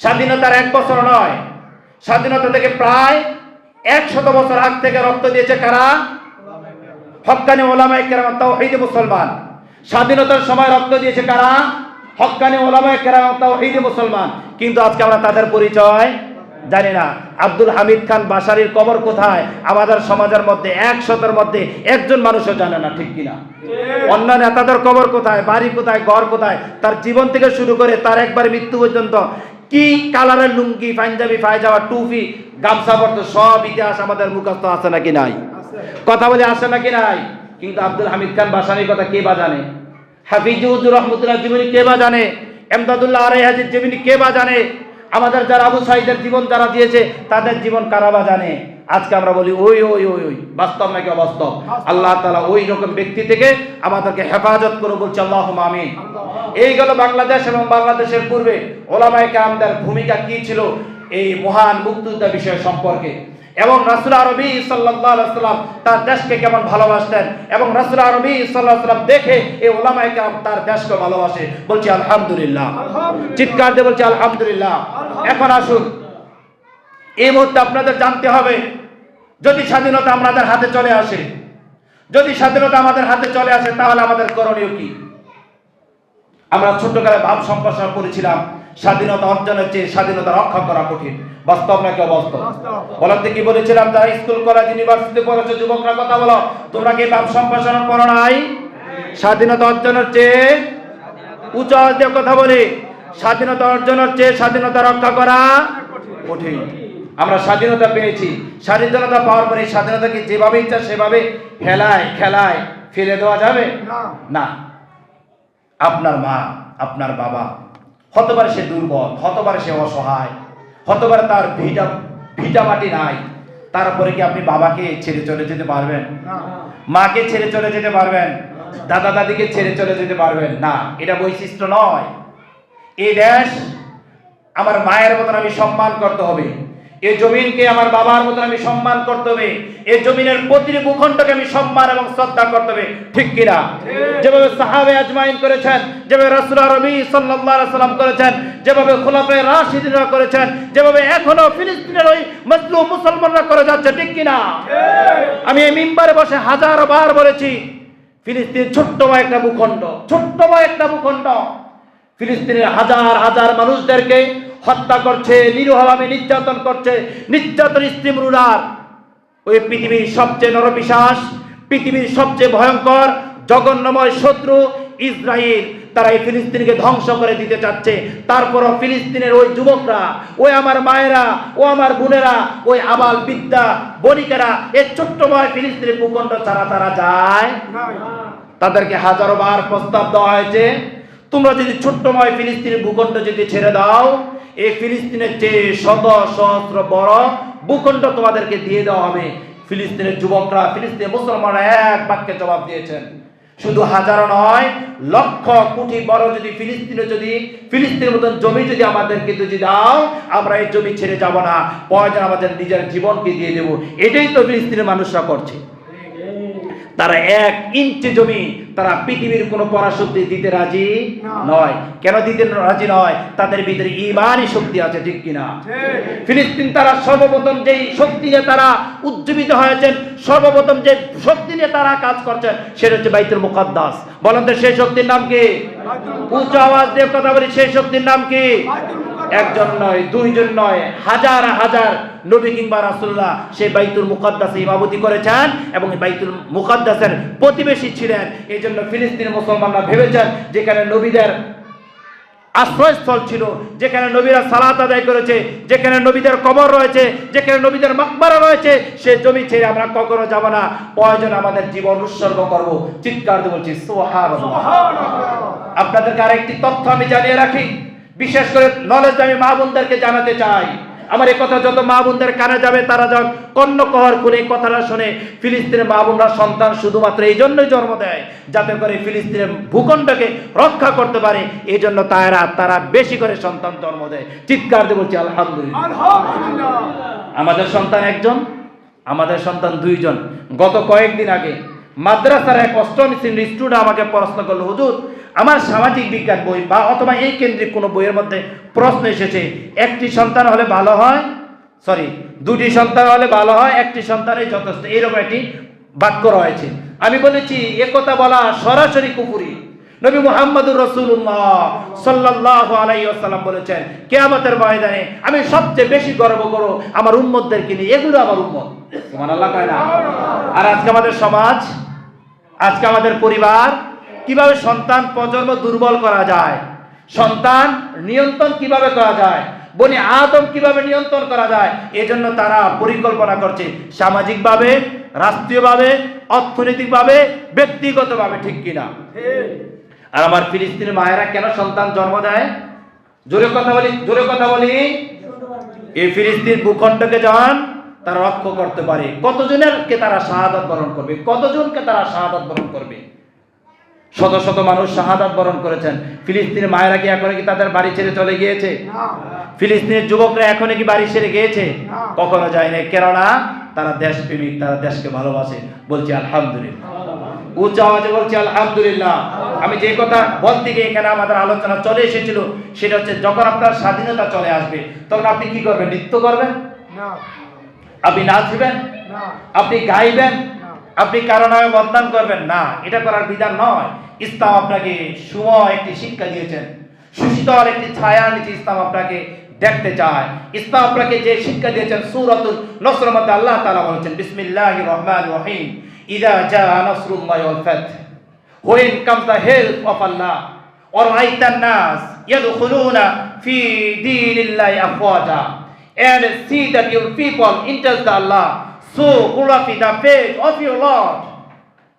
স্বাধীনতার এক বছর নয়। স্বাধীনতা থেকে প্রায় একশত বছর আগ থেকে রক্ত দিয়েছে কারা? হক্কানি ওলামায়ে কেরাম তাওহীদ মুসলমান। স্বাধীনতার সময় রক্ত দিয়েছে কারা? হক্কানি ওলামায়ে কেরাম তাওহীদ মুসলমান। কিন্তু আজকে আমরা তাদের পরিচয় জানি না। আব্দুল হামিদ খান বাসারির কবর কোথায়? আমাদের সমাজের মধ্যে, একশতের মধ্যে একজন মানুষও জানে না, ঠিক কিনা? অন্য নেতাদের কবর কোথায়? বাড়ি কোথায়? ঘর কোথায়? তার জীবন থেকে শুরু করে তার একবার মৃত্যু পর্যন্ত কি কালারের লুঙ্গি পাঞ্জাবি পায়জামা টুপি গামছা পড়তো সব ইতিহাস আমাদের মুখস্থ আছে নাকি নাই? কথা বলে আসে নাকি নাই? কিন্তু আব্দুল হামিদ খান বাসানির কথা কে বা জানে? হাফিজুর রহমতুল্লাহ জীবনী কে বা জানে? এমদাদুল্লাহ আরে হাজির জীবনী কে বা জানে? আমাদের যারা আবু সাইদের জীবন যারা দিয়েছে তাদের জীবন কারা বা জানে? আজকে আমরা বলি ওই ওই ওই ওই বাস্তব নাকি অবাস্তব? আল্লাহ তালা ওই রকম ব্যক্তি থেকে আমাদেরকে হেফাজত করে বলছে আল্লাহ আমিন এই গেল বাংলাদেশ এবং বাংলাদেশের পূর্বে ওলামায় কামদের ভূমিকা কি ছিল? এই মহান মুক্তিযোদ্ধা বিষয় সম্পর্কে। এবং রাসুল আরবি সাল্লাম তার দেশকে কেমন ভালোবাসতেন? এবং রাসুল আরবি সাল্লাম দেখে এই ওলামায় কাম তার দেশকে ভালোবাসে। বলছি আলহামদুলিল্লাহ। চিৎকার দিয়ে বলছি আলহামদুলিল্লাহ। এখন আসুন। এই মুহূর্তে আপনাদের জানতে হবে যদি স্বাধীনতা আমাদের হাতে চলে আসে যদি স্বাধীনতা আমাদের হাতে চলে আসে তাহলে আমাদের করণীয় কি? আমরা ছোটকালে ভাব সম্প্রসারণ করেছিলাম স্বাধীনতা অর্জনের চেয়ে স্বাধীনতা রক্ষা করা কঠিন। বাস্তব নাকি অবাস্তব? বলার কি বলেছিলাম যারা স্কুল কলেজ ইউনিভার্সিটি পড়েছে যুবকরা কথা বলো। তোমরা কি ভাব সম্প্রসারণ করো নাই? স্বাধীনতা অর্জনের চেয়ে উচ্চ আওয়াজ দিয়ে কথা বলি স্বাধীনতা অর্জনের চেয়ে স্বাধীনতা রক্ষা করা কঠিন। আমরা স্বাধীনতা পেয়েছি। স্বাধীনতা পাওয়ার পরে স্বাধীনতাকে যেভাবে ইচ্ছা সেভাবে খেলায় খেলায় ফেলে দেওয়া যাবে? না। আপনার মা আপনার বাবা হতবারে সে দুর্বল হতবার সে অসহায় হতবার তার ভিটা ভিটা মাটি নাই তারপরে কি আপনি বাবাকে ছেড়ে চলে যেতে পারবেন? মাকে ছেড়ে চলে যেতে পারবেন? দাদা দাদিকে ছেড়ে চলে যেতে পারবেন? না এটা বৈশিষ্ট্য নয়। এই দেশ আমার মায়ের মতন আমি সম্মান করতে হবে। এই জমিনকে আমার বাবার মতন আমি সম্মান করতে হবে। এই জমিনের প্রতিটি ভূখণ্ডকে আমি সম্মান এবং শ্রদ্ধা করতে হবে। ঠিক কিনা? যেভাবে সাহাবে আজমাইন করেছেন, যেভাবে রাসূল রবি আলাইহি সাল্লাম করেছেন, যেভাবে খোলাফায়ে রাশিদিনরা করেছেন, যেভাবে এখনও ফিলিস্তিনের ওই মজলুম মুসলমানরা করে যাচ্ছে, ঠিক কিনা? আমি এই মিম্বারে বসে হাজার বার বলেছি, ফিলিস্তিন ছোট্ট একটা ভূখণ্ড ছোট্ট একটা ভূখণ্ড। ফিলিস্তিনের হাজার হাজার মানুষদেরকে হত্যা করছে, নিরীহভাবে নির্যাতন করছে, নির্যাতন স্ত্রীমরুলার ওই পৃথিবীর সবচেয়ে নরবিশ্বাস পৃথিবীর সবচেয়ে ভয়ঙ্কর, জঘন্যময় শত্রু ইসরায়েল তারা এই ফিলিস্তিনকে ধ্বংস করে দিতে চাচ্ছে। তারপরও ফিলিস্তিনের ওই যুবকরা ওই আমার মায়েরা, ও আমার বোনেরা, ওই আবাল বিদ্যা বণিকেরা এই ছোট্ট ভয় ফিলিস্তিনের ভূখণ্ড ছাড়া তারা যায় তাদেরকে হাজারো বার প্রস্তাব দেওয়া হয়েছে, তোমরা যদি ছোট্টময় ফিলিস্তিনের ভূখণ্ড যদি ছেড়ে দাও এই ফিলিস্তিনের চেয়ে শত সহস্র বড় ভূখণ্ড তোমাদেরকে দিয়ে দেওয়া হবে। ফিলিস্তিনের যুবকরা, ফিলিস্তিনের মুসলমানরা এক বাক্যে জবাব দিয়েছেন। শুধু হাজারো নয়, লক্ষ কোটি বড় যদি ফিলিস্তিনে যদি, ফিলিস্তিনের মতন জমি যদি আমাদেরকে যদি দাও, আমরা এই জমি ছেড়ে যাব না। প্রয়োজন আমাদের নিজের জীবনকে দিয়ে দেব। এটাই তো ফিলিস্তিনের মানুষরা করছে। তারা এক ইঞ্চি জমি তারা পৃথিবীর কোনো পরাশক্তি দিতে রাজি নয়। কেন দিতে রাজি নয়? তাদের ভিতরে ইমানই শক্তি আছে ঠিক কিনা? ফিলিস্তিন তারা সর্বপ্রথম যেই শক্তি নিয়ে তারা উজ্জীবিত হয়েছেন সর্বপ্রথম যে শক্তি নিয়ে তারা কাজ করছেন সেটা হচ্ছে বাইতুল মুকদ্দাস। বলেন তো সেই শক্তির নাম কি? উচ্চ আওয়াজ দিয়ে কথা বলি সেই শক্তির নাম কি? একজন নয় দুইজন নয় হাজার হাজার নবী কিংবা রাসুল্লাহ সেই বাইতুল মুকদ্দাসে ইমামতি করেছেন এবং বাইতুল মুকদ্দাসের প্রতিবেশী ছিলেন। এই জন্য ফিলিস্তিনি মুসলমানরা ভেবেছেন যেখানে নবীদের আশ্রয়স্থল ছিল যেখানে নবীরা সালাত আদায় করেছে যেখানে নবীদের কবর রয়েছে যেখানে নবীদের মাকবারা রয়েছে সে জমি ছেড়ে আমরা কখনো যাব না। প্রয়োজন আমাদের জীবন উৎসর্গ করব। চিৎকার দিয়ে বলছি সোহার আপনাদেরকে আরেকটি তথ্য আমি জানিয়ে রাখি। বিশেষ করে নলেজ আমি মা বোনদেরকে জানাতে চাই। আমার এই কথা যত মা বোনদের কানে যাবে তারা যখন কর্ণ কহর করে এই কথাটা শুনে। ফিলিস্তিনের মা বোনরা সন্তান শুধুমাত্র এই জন্যই জন্ম দেয় যাতে করে ফিলিস্তিনের ভূখণ্ডকে রক্ষা করতে পারে। এই জন্য তারা তারা বেশি করে সন্তান জন্ম দেয়। চিৎকার দিয়ে বলছি আলহামদুলিল্লাহ। আমাদের সন্তান একজন আমাদের সন্তান দুইজন। গত কয়েকদিন আগে মাদ্রাসার এক অষ্টম শ্রেণির স্টুডেন্ট আমাকে প্রশ্ন করল, হুজুর, আমার সামাজিক বিজ্ঞান বই বা অথবা এই কেন্দ্রিক কোনো বইয়ের মধ্যে প্রশ্ন এসেছে, একটি সন্তান হলে ভালো হয়? সরি দুটি সন্তান হলে ভালো হয়, একটি সন্তানই যথেষ্ট, এরকম একটি বাক্য রয়েছে। আমি বলেছি, এ কথা বলা সরাসরি কুকুরি নবী মুহাম্মদুর রসুল্লাহ সাল্লাহ আলাইসাল্লাম বলেছেন, কেয়ামতের ময়দানে আমি সবচেয়ে বেশি গর্ব করো আমার উম্মতদেরকে নিয়ে। এগুলো আমার উম্মত। আর আজকে আমাদের সমাজ আজকে আমাদের পরিবার কীভাবে সন্তান প্রজন্ম দুর্বল করা যায়, সন্তান নিয়ন্ত্রণ কীভাবে করা যায়, বনি আদম কীভাবে নিয়ন্ত্রণ করা যায়, এজন্য তারা পরিকল্পনা করছে সামাজিকভাবে, রাষ্ট্রীয়ভাবে, অর্থনৈতিকভাবে, ব্যক্তিগতভাবে, ঠিক কিনা? আর আমার ফিলিস্তিনের মায়েরা কেন সন্তান জন্ম দেয়? জোরে কথা বলি, জোরে কথা বলি। এই ফিলিস্তিন ভূখণ্ডকে যখন তারা রক্ষ করতে পারে। কতজনেরকে তারা শাহাদাত বরণ করবে? কতজনকে তারা শাহাদাত বরণ করবে? শত শত মানুষ শাহাদাত বরণ করেছেন। ফিলিস্তিনের মায়েরা কি এখন কি তাদের বাড়ি ছেড়ে চলে গিয়েছে? ফিলিস্তিনের যুবকরা এখনও কি বাড়ি ছেড়ে গিয়েছে? কখনো যায় না কেননা তারা দেশপ্রেমিক তারা দেশকে ভালোবাসে। বলছি আলহামদুলিল্লাহ। উচ্চ আওয়াজে বলছি আলহামদুলিল্লাহ। আমি যে কথা বলতে গিয়ে এখানে আমাদের আলোচনা চলে এসেছিল সেটা হচ্ছে যখন আপনার স্বাধীনতা চলে আসবে তখন আপনি কি করবেন? নৃত্য করবেন? না। আপনি নাচবেন আপনি গাইবেন? আপনি কারও নামে বদনাম করবেন? না। এটা করার বিধান নয়। ইসলাম আপনাকে সুম একটি শিক্ষা দিয়েছেন। সুশীতল একটি ছায়ার নিচে ইসলাম আপনাকে দেখতে চায়। ইসলাম আপনাকে যে শিক্ষা দিয়েছেন সুরাতুল নসর মধ্যে আল্লাহ তালা বলেছেন বিসমিল্লাহ রহমান রহিম। ইদা জা নসরুল্লাহ ওয়াল ফাতহ। দ্য হেল্প অফ আল্লাহ ওর রাইতান নাস ইয়াদখুলুনা ফি দীনিল্লাহি আফওয়াজা and see that your people interest Allah so glorify the faith of your Lord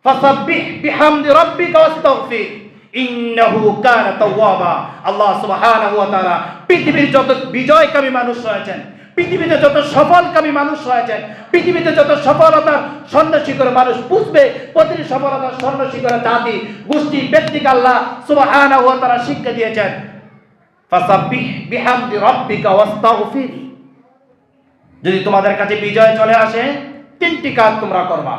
فسبح بحمد ربك واستغفر ইন্নাহু কানা তাওয়াবা আল্লাহ সুবহানাহু ওয়া তাআলা পৃথিবীর যত বিজয়কামী মানুষ রয়েছেন পৃথিবীতে যত সফলকামী মানুষ রয়েছেন পৃথিবীতে যত সফলতার স্বর্ণ শিখরে মানুষ বুঝবে প্রতিটি সফলতার স্বর্ণ শিখরে জাতি গোষ্ঠী ব্যক্তিকে আল্লাহ সুবহানাহু ওয়া তাআলা শিক্ষা দিয়েছেন ফাসাব্বিহ বিহামদি রাব্বিকা ওয়াস্তাগফির যদি তোমাদের কাছে বিজয় চলে আসে, তিনটি কাজ তোমরা করবা।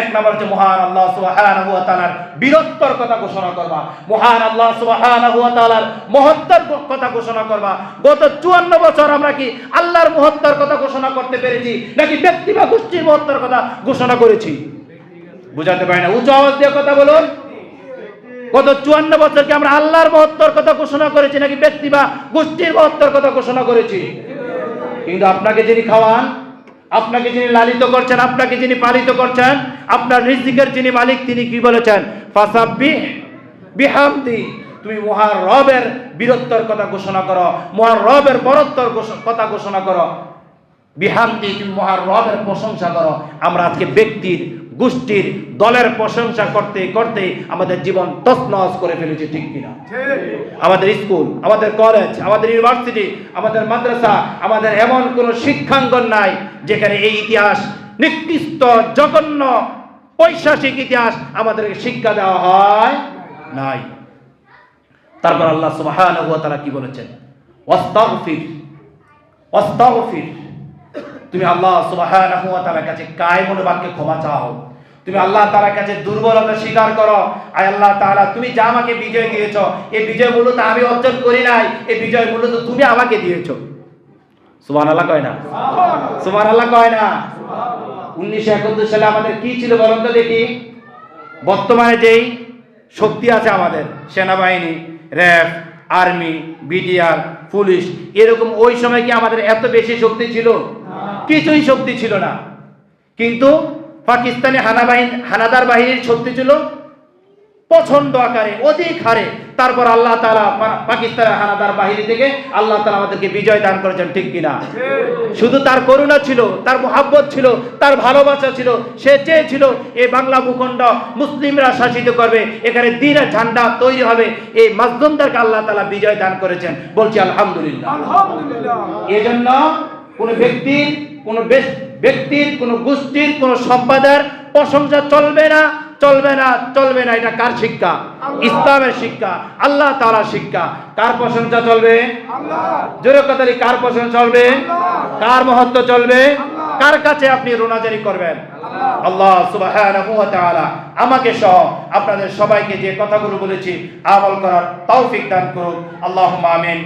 এক নম্বর হচ্ছে, মহান আল্লাহ সুবহানাহু ওয়া তাআলার বীরত্বর কথা ঘোষণা করবা। মহান আল্লাহ সুবহানাহু ওয়া তাআলার মহত্তর কথা ঘোষণা করবা। গত 54 বছর আমরা কি আল্লাহর মহত্তর কথা ঘোষণা করতে পেরেছি, নাকি ব্যক্তি বা গোষ্ঠীর মহত্তর কথা ঘোষণা করেছি? বুঝাতে পারি না। উচ্চ আওয়াজ দিয়ে কথা বলুন। গত চুয়ান্ন বছরকে আমরা আল্লাহর মহত্তর কথা ঘোষণা করেছি নাকি ব্যক্তি বা গোষ্ঠীর মহত্তর কথা ঘোষণা করেছি? কিন্তু আপনাকে যিনি খাওয়ান, আপনাকে যিনি লালিত করছেন, আপনাকে যিনি পালিত করছেন, আপনার রিজিকের যিনি মালিক, তিনি কি বলেছেন? ফাসাব্বি বিহামদি। তুমি মহান রবের বীরত্বর কথা ঘোষণা করো মহান রবের বরত্বর কথা ঘোষণা করো। বিহামদি, তুমি মহান রবের প্রশংসা করো। আমরা আজকে ব্যক্তির গোষ্ঠীর দলের প্রশংসা করতে করতে আমাদের জীবন তছনছ করে ফেলেছে, ঠিক কিনা? আমাদের স্কুল, আমাদের কলেজ আমাদের ইউনিভার্সিটি আমাদের মাদ্রাসা, আমাদের এমন কোনো শিক্ষাঙ্গন নাই যেখানে এই ইতিহাস, নিকৃষ্ট, জঘন্য পৈশাসিক ইতিহাস আমাদেরকে শিক্ষা দেওয়া হয় নাই। তারপর আল্লাহ তাআলা কি বলেছেন? ওয়াস্তাগফির ওয়াস্তাগফির। তুমি আল্লাহ সুবহানাহু ওয়া তাআলার কাছে কায় মনে বাক্যে ক্ষমা চাও। তুমি আল্লাহ তাআলার কাছে দুর্বলতা স্বীকার করো। আয় আল্লাহ তাআলা তুমি যা আমাকে বিজয় দিয়েছ এই বিজয় মূলত আমি অর্জন করি নাই এই বিজয় মূলত তুমি আমাকে দিয়েছ। সুবহানাল্লাহ কয় না? সুবহানাল্লাহ কয় না? উনিশশো একাত্তর সালে আমাদের কি ছিল বলুন তো দেখি? বর্তমানে যেই শক্তি আছে আমাদের সেনাবাহিনী র্যাব আর্মি বিডিআর পুলিশ এরকম ওই সময় কি আমাদের এত বেশি শক্তি ছিল? কিছুই শক্তি ছিল না। কিন্তু পাকিস্তানি হানা বাহিনী হানাদার বাহিনীর শক্তি ছিল প্রচণ্ড আকারে অধিক হারে। তারপর আল্লাহ তালা পাকিস্তানের হানাদার বাহিনী থেকে আল্লাহ তালা আমাদেরকে বিজয় দান করেছেন ঠিক কিনা? শুধু তার করুণা ছিল তার মোহাব্বত ছিল তার ভালোবাসা ছিল সে চেয়েছিল এই বাংলা ভূখণ্ড মুসলিমরা শাসিত করবে এখানে দিনের ঝান্ডা তৈরি হবে। এই মাজদুমদেরকে আল্লাহ তালা বিজয় দান করেছেন বলছি আলহামদুলিল্লাহ। আলহামদুলিল্লাহ। এজন্য কোন ব্যক্তির কোন বেশ- ব্যক্তির কোন গোষ্ঠীর কোন সম্পাদার প্রশংসা চলবে না চলবে না চলবে না। এটা কার শিক্ষা? ইসলামের শিক্ষা আল্লাহ তাআলা শিক্ষা। কার প্রশংসা চলবে? আল্লাহ। জোরে কথারি কার প্রশংসা চলবে? কার মহত্ব চলবে? কার কাছে আপনি রোনাজারি করবেন? আল্লাহ। আমাকে সহ আপনাদের সবাইকে যে কথাগুলো বলেছি আমল করার তৌফিক দান করুন আল্লাহুম্মা আমিন।